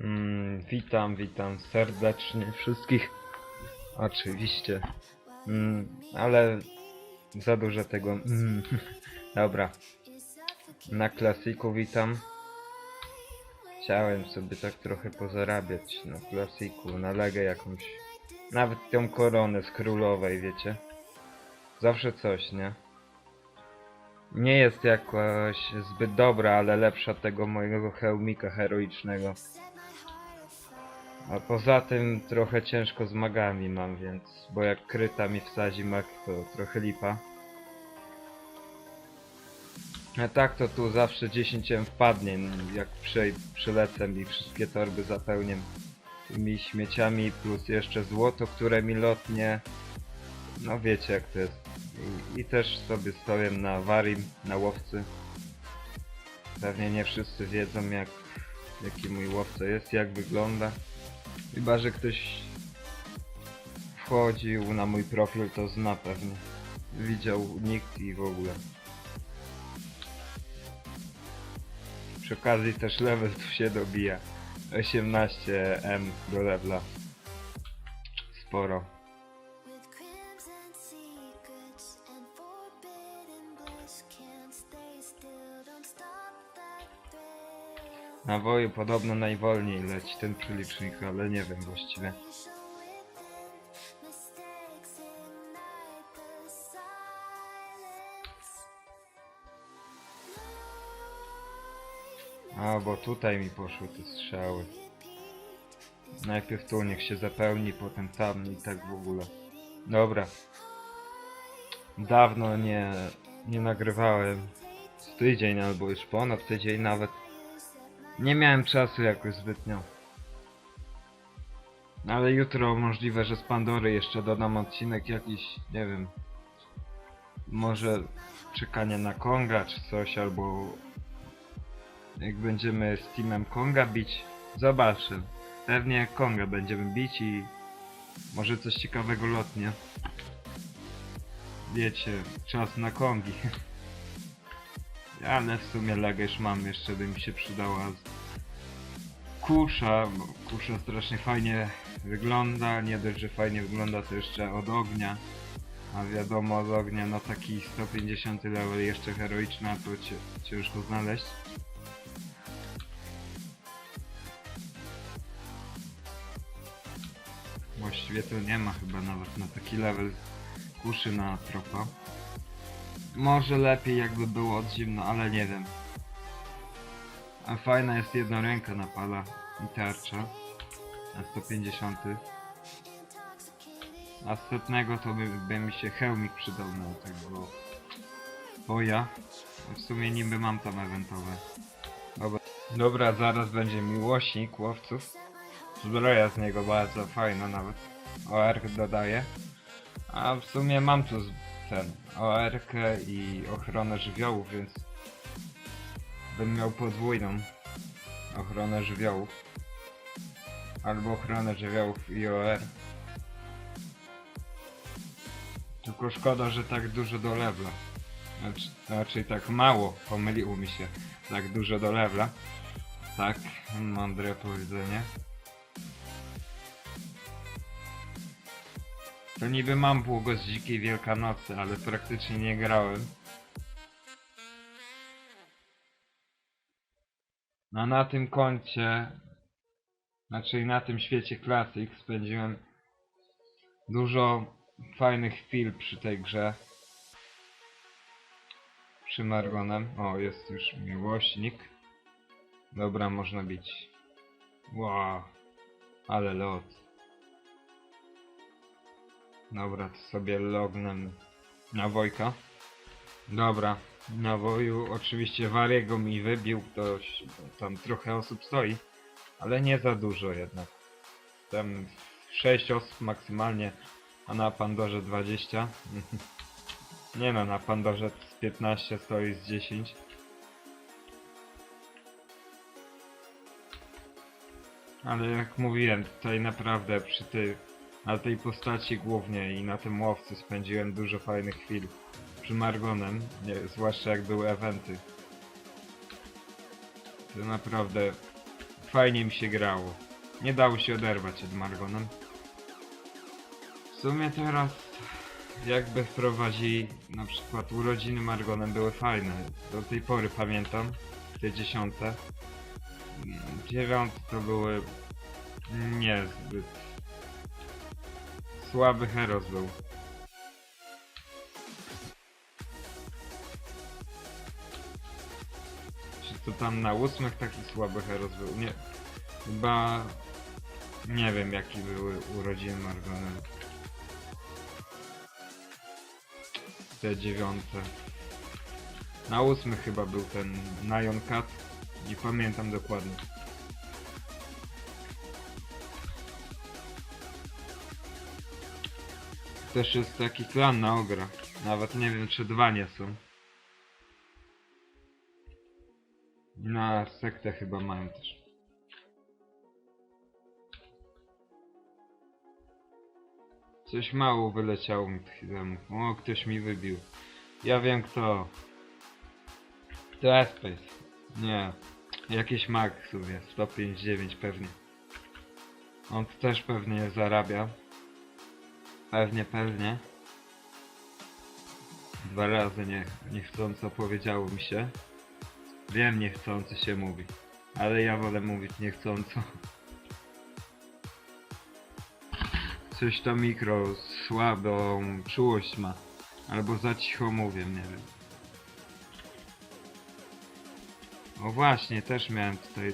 Mm, witam, witam serdecznie wszystkich. Oczywiście. Mm, ale za dużo tego. Mm, dobra. Na klasiku witam. Chciałem sobie tak trochę pozarabiać na klasiku, na legę jakąś. Nawet tą koronę z królowej, wiecie. Zawsze coś, nie? Nie jest jakoś zbyt dobra, ale lepsza od tego mojego hełmika heroicznego. A poza tym trochę ciężko z magami mam, więc... Bo jak kryta mi wsadzi mag, to trochę lipa. A tak to tu zawsze 10 M wpadnie, jak przej przylecę i wszystkie torby zapełnię tymi śmieciami, plus jeszcze złoto, które mi lotnie. No wiecie jak to jest. I, i też sobie stoję na warim, na łowcy. Pewnie nie wszyscy wiedzą jak, jaki mój łowca jest, jak wygląda. Chyba, że ktoś wchodził na mój profil, to zna pewnie. Widział nikt i w ogóle. Przy okazji też level tu się dobija. 18M do levela. Sporo. Thrill. Na woju podobno najwolniej leci ten przelicznik, ale nie wiem właściwie. A, bo tutaj mi poszły te strzały. Najpierw tu niech się zapełni, potem tam i tak w ogóle. Dobra. Dawno nie, nie nagrywałem. Z tydzień albo już ponad tydzień nawet. Nie miałem czasu jakoś zbytnio. Ale jutro możliwe, że z Pandory jeszcze dodam odcinek jakiś, nie wiem. Może czekanie na Konga czy coś, albo jak będziemy z teamem Konga bić, zobaczę. Pewnie Konga będziemy bić i może coś ciekawego lotnie. Wiecie, czas na Kongi. Ale w sumie Legesz mam, jeszcze by mi się przydała kusza, bo kusza strasznie fajnie wygląda, nie dość, że fajnie wygląda, to jeszcze od ognia. A wiadomo, od ognia, no taki 150 level jeszcze heroiczna, to ciężko znaleźć. Właściwie to nie ma chyba nawet na taki level kuszy na tropa. Może lepiej jakby było od zimno, ale nie wiem. A fajna jest jednoręka napala i tarcza. Na 150. A z setnego to by, by mi się hełmik przydał na tego boja. W sumie niby mam tam eventowe. Dobra, Dobra zaraz będzie miłośnik łowców. Zbroja z niego bardzo fajna nawet. OR dodaje. A w sumie mam tu ten OR i ochronę żywiołów, więc bym miał podwójną ochronę żywiołów. Albo ochronę żywiołów i OR. Tylko szkoda, że tak dużo do levela. Znaczy, znaczy tak mało, pomyliło mi się. Tak dużo do levela. Tak, mądre powiedzenie. To niby mam błogo z dzikiej Wielkanocy, ale praktycznie nie grałem. No na tym koncie, znaczy na tym świecie Classic spędziłem dużo fajnych chwil przy tej grze. Przy Margonem. O, jest już miłośnik. Dobra, można bić. Wow, ale lot. Dobra, sobie lognę na Wojka. Dobra, na Woju oczywiście Wariego mi wybił, ktoś, tam trochę osób stoi, ale nie za dużo jednak. Tam 6 osób maksymalnie, a na Pandorze 20. nie no, na Pandorze z 15 stoi z 10. Ale jak mówiłem, tutaj naprawdę przy tych na tej postaci głównie i na tym łowcy spędziłem dużo fajnych chwil przy Margonem, nie, zwłaszcza jak były eventy. To naprawdę fajnie mi się grało. Nie dało się oderwać od Margonem. W sumie teraz jakby wprowadzili na przykład urodziny Margonem były fajne. Do tej pory pamiętam te dziesiąte. Dziewiąte to były niezbyt słaby Heros był. Czy to tam na ósmych taki słaby Heros był? Nie. Chyba nie wiem jakie były urodziny Margona. Te dziewiąte. Na ósmych chyba był ten Nion Cat. Nie pamiętam dokładnie. Też jest taki klan na ogra. Nawet nie wiem czy dwa nie są. Na sektę chyba mają też. Coś mało wyleciało mi tych temu. O, ktoś mi wybił. Ja wiem kto. To Espace. Nie. Jakiś mag w sumie. 159 pewnie. On też pewnie zarabia. Pewnie, pewnie. Dwa razy nie, niechcąco powiedziało mi się. Wiem, niechcąco się mówi. Ale ja wolę mówić niechcąco. Coś to mikro słabą czułość ma. Albo za cicho mówię, nie wiem. O właśnie, też miałem tutaj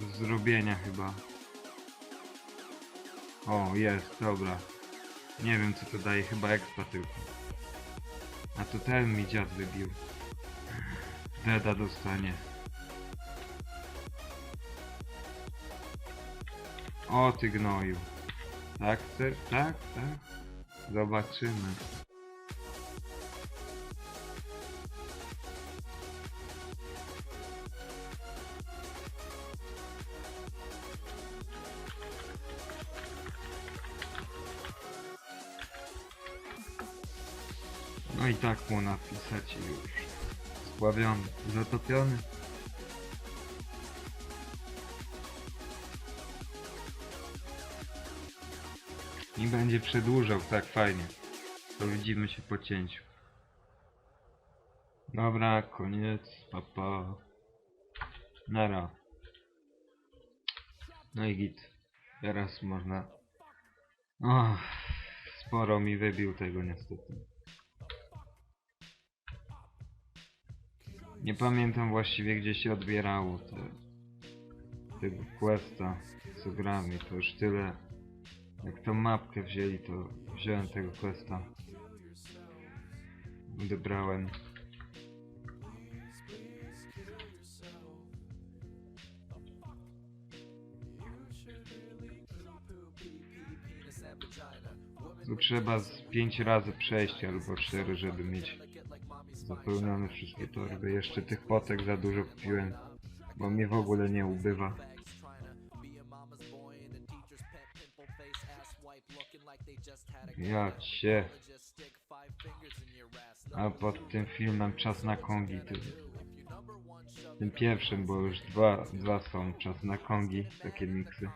do zrobienia chyba. O, jest, dobra. Nie wiem co to daje, chyba expa tylko. A to ten mi dziad wybił. Deda dostanie. O ty gnoju. Tak, ser? Tak, tak. Zobaczymy. No i tak mu napisać już. Spławiony, zatopiony. I będzie przedłużał tak fajnie. To widzimy się po cięciu. Dobra, koniec, papa. Nara. No i git. Teraz można... Och, sporo mi wybił tego niestety. Nie pamiętam właściwie gdzie się odbierało te, tego questa co gramy, to już tyle. Jak tą mapkę wzięli to wziąłem tego questa. Odebrałem. Tu trzeba z pięć razy przejść albo cztery żeby mieć zapełnione wszystkie torby. Jeszcze tych potek za dużo kupiłem, bo mnie w ogóle nie ubywa. Ja cię. A pod tym filmem Czas na Kongi, tym, tym pierwszym, bo już dwa, dwa są Czas na Kongi, takie miksy.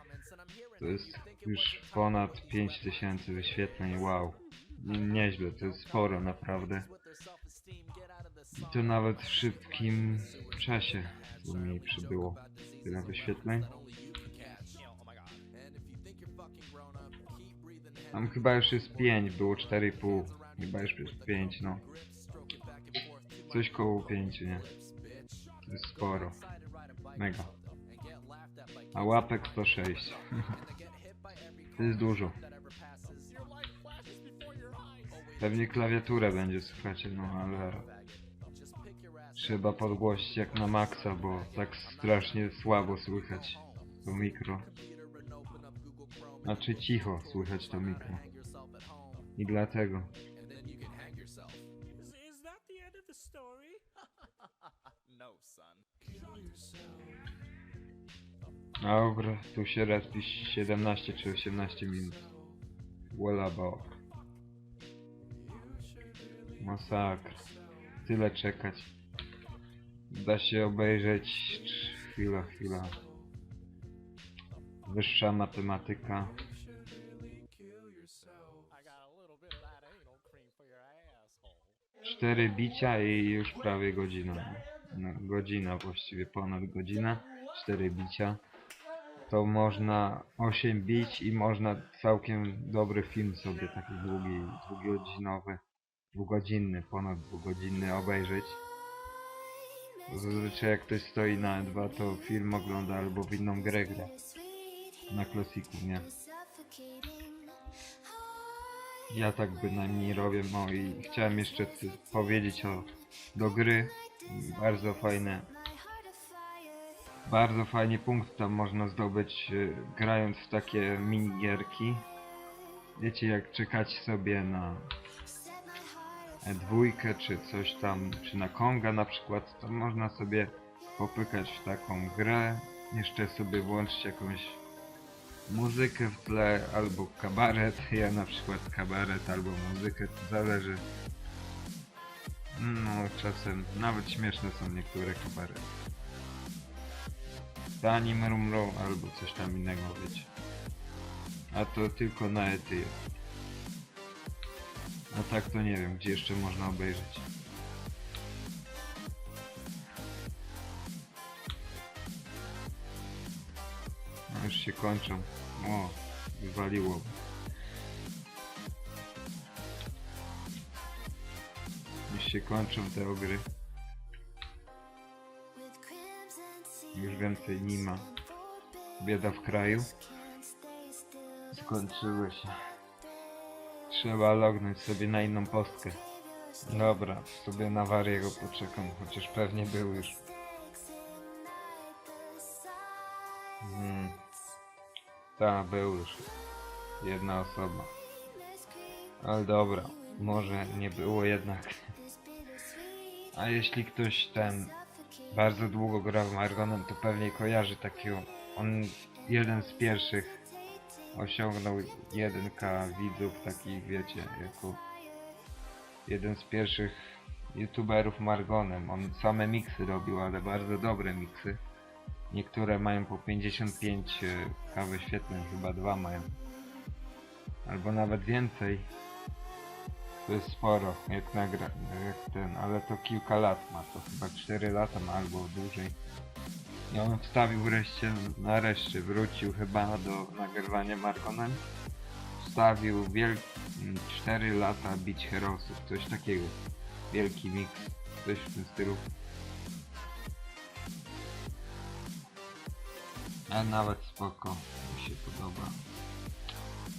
To jest już ponad 5000 wyświetleń, wow. Nie- Nieźle, to jest sporo naprawdę. To nawet w szybkim czasie mi przybyło tyle wyświetleń. Tam chyba już jest 5, było 4,5. Chyba już jest 5, no. Coś koło 5, nie? To jest sporo. Mega. A łapek 106. to jest dużo. Pewnie klawiaturę będzie słychać, no ale... Trzeba podgłosić jak na maksa, bo tak strasznie słabo słychać to mikro. Znaczy cicho słychać to mikro. I dlatego. Dobra, tu się respi 17 czy 18 minut. Wallabał. Masakra. Tyle czekać. Da się obejrzeć. Chwila, chwila. Wyższa matematyka. Cztery bicia i już prawie godzina. No, godzina właściwie, ponad godzina. Cztery bicia. To można 8 bić i można całkiem dobry film sobie taki długi, dwugodzinowy, dwugodzinny, ponad dwugodzinny obejrzeć. Zazwyczaj jak ktoś stoi na dwa, to film ogląda albo w inną grę gra. Na klasiku, nie? Ja tak bynajmniej robię, no i chciałem jeszcze powiedzieć o do gry. Bardzo fajne, bardzo fajnie punkt tam można zdobyć y, grając w takie minigierki. Wiecie jak czekać sobie na e, dwójkę czy coś tam, czy na Konga na przykład, to można sobie popykać w taką grę. Jeszcze sobie włączyć jakąś muzykę w tle albo kabaret. Ja na przykład kabaret albo muzykę, to zależy. No czasem nawet śmieszne są niektóre kabarety. Tani mrumrą albo coś tam innego wiecie. A to tylko na ety jest. A tak to nie wiem, gdzie jeszcze można obejrzeć. No już się kończą. O, wywaliło. Już się kończą te ogry. Już więcej nie ma. Bieda w kraju. Skończyły się. Trzeba lognąć sobie na inną postkę. Dobra, sobie na Wariego poczekam, chociaż pewnie był już. Hmm. Ta, był już. Jedna osoba. Ale dobra, może nie było jednak. A jeśli ktoś ten bardzo długo grał w Margonem, to pewnie kojarzy takiego. On jeden z pierwszych osiągnął 1k widzów, takich wiecie, jako jeden z pierwszych youtuberów Margonem. On same miksy robił, ale bardzo dobre miksy. Niektóre mają po 55 e, k wyświetleń, chyba dwa mają. Albo nawet więcej. To jest sporo, jak nagra, jak ten, ale to kilka lat ma, to chyba 4 lata ma albo dłużej. I on wstawił wreszcie, nareszcie wrócił chyba do nagrywania Markonem. Wstawił wielki 4 lata bić herosów, coś takiego. Wielki mix, coś w tym stylu. A nawet spoko, mi się podoba.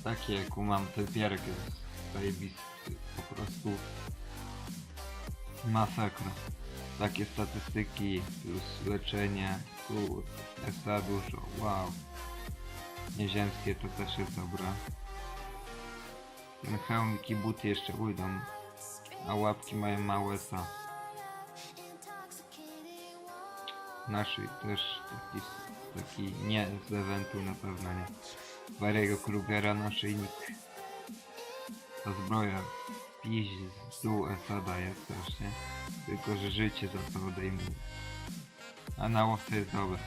Takie jak mam ten pierek jest zajebisty, po prostu masakra. Takie statystyki plus leczenie, kurde, SA dużo, wow. Nieziemskie to też jest dobra. Ten hełmik i buty jeszcze ujdą, a łapki mają małe SA. Naszej też taki, taki nie z eventu na pewno nie. Barry'ego Krugera naszyjnik. Ta zbroja piź z dół SA daje też, nie? Tylko, że życie za to odejmuje. A na łowce jest dobre.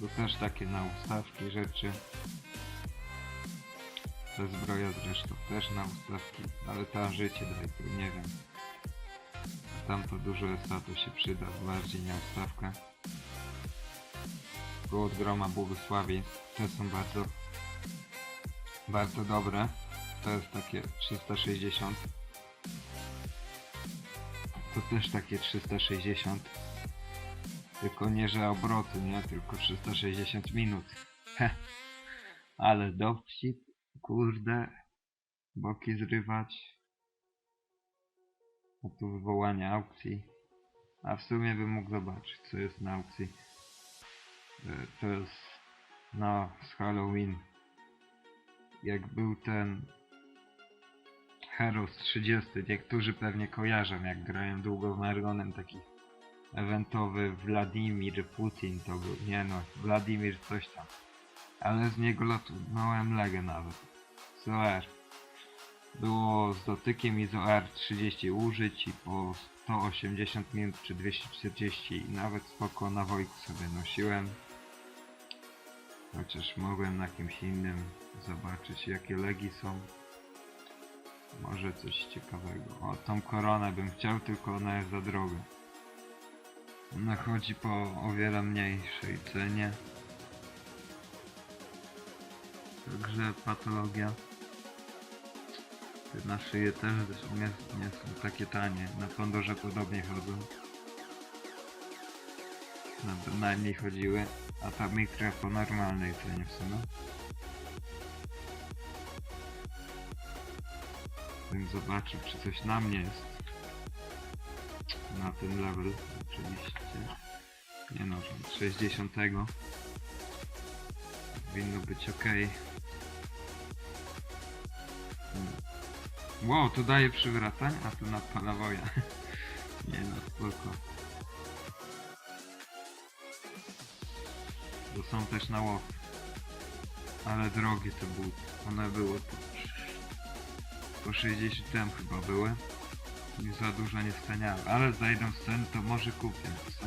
To też takie na ustawki rzeczy. Ta zbroja zresztą też na ustawki, ale ta życie daje, to nie wiem. Tam to dużo SA to się przyda, bardziej na ustawkę. Gołd groma błogosławieństw, te są bardzo bardzo dobre. To jest takie 360. To też takie 360. Tylko nie, że obroty, nie? Tylko 360 minut. Heh. Ale dowcip, kurde. Boki zrywać. A tu wywołanie aukcji. A w sumie bym mógł zobaczyć, co jest na aukcji. E, To jest... No, z Halloween. Jak był ten... Heros 30. Niektórzy pewnie kojarzą, jak grałem długo w Margonem taki eventowy Władimir Putin to był, nie no, Władimir coś tam. Ale z niego lotnąłem legę nawet. Z OR. Było z dotykiem i z OR 30 użyć i po 180 minut czy 240 i nawet spoko na wojku sobie nosiłem. Chociaż mogłem na kimś innym zobaczyć jakie legi są. Może coś ciekawego. O, tą koronę bym chciał, tylko ona jest za droga. Ona chodzi po o wiele mniejszej cenie. Także patologia. Te na szyję też nie, nie są takie tanie. Na Pandorze podobnie chodzą. No, bynajmniej chodziły. A ta mikra po normalnej cenie w sumie. Bym zobaczył, czy coś na mnie jest. Na ten level, oczywiście. Nie no, 60. Powinno być ok. Wow, tu daje przywracanie, a tu nadpala woja. Nie no, spoko. Bo są też na łowcy. Ale drogie te buty. One były po 60 tam chyba były. Nie za dużo nie staniały. Ale zajdą w cen to może kupię. Są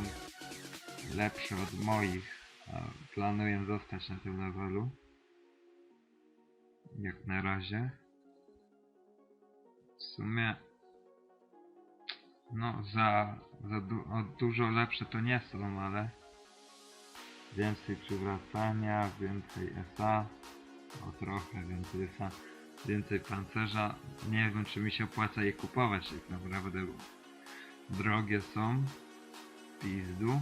lepsze od moich. A planuję zostać na tym levelu. Jak na razie. W sumie no za, za du dużo lepsze to nie są, ale więcej przywracania, więcej SA, o trochę więcej SA, więcej pancerza. Nie wiem czy mi się opłaca je kupować tak naprawdę, drogie są. Pizdu.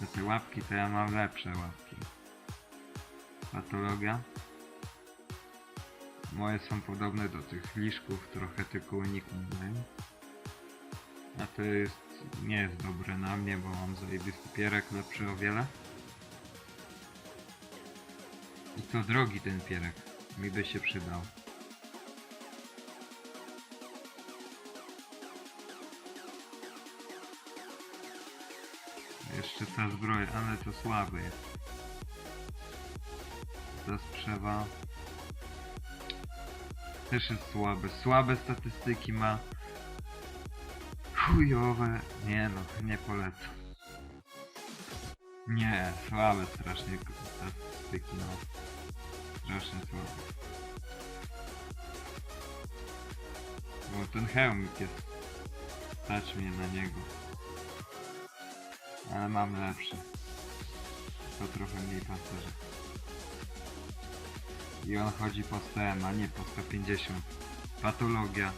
Za te łapki to ja mam lepsze łapki. Patologia. Moje są podobne do tych liszków, trochę tylko uniknąłem. A to jest, nie jest dobre na mnie, bo mam zajebisty pierek lepszy o wiele. I to drogi ten pierek, mi by się przydał. Jeszcze ta zbroja, ale to słabe jest. Zastrzewa też jest słabe. Słabe statystyki ma. Chujowe. Nie no, nie polecam. Nie, słabe strasznie statystyki, no. Strasznie słabe. Bo ten hełmik jest. Stać mnie na niego. Ale mam lepszy. To trochę mniej pancerza. I on chodzi po 100, a nie po 150. Patologia.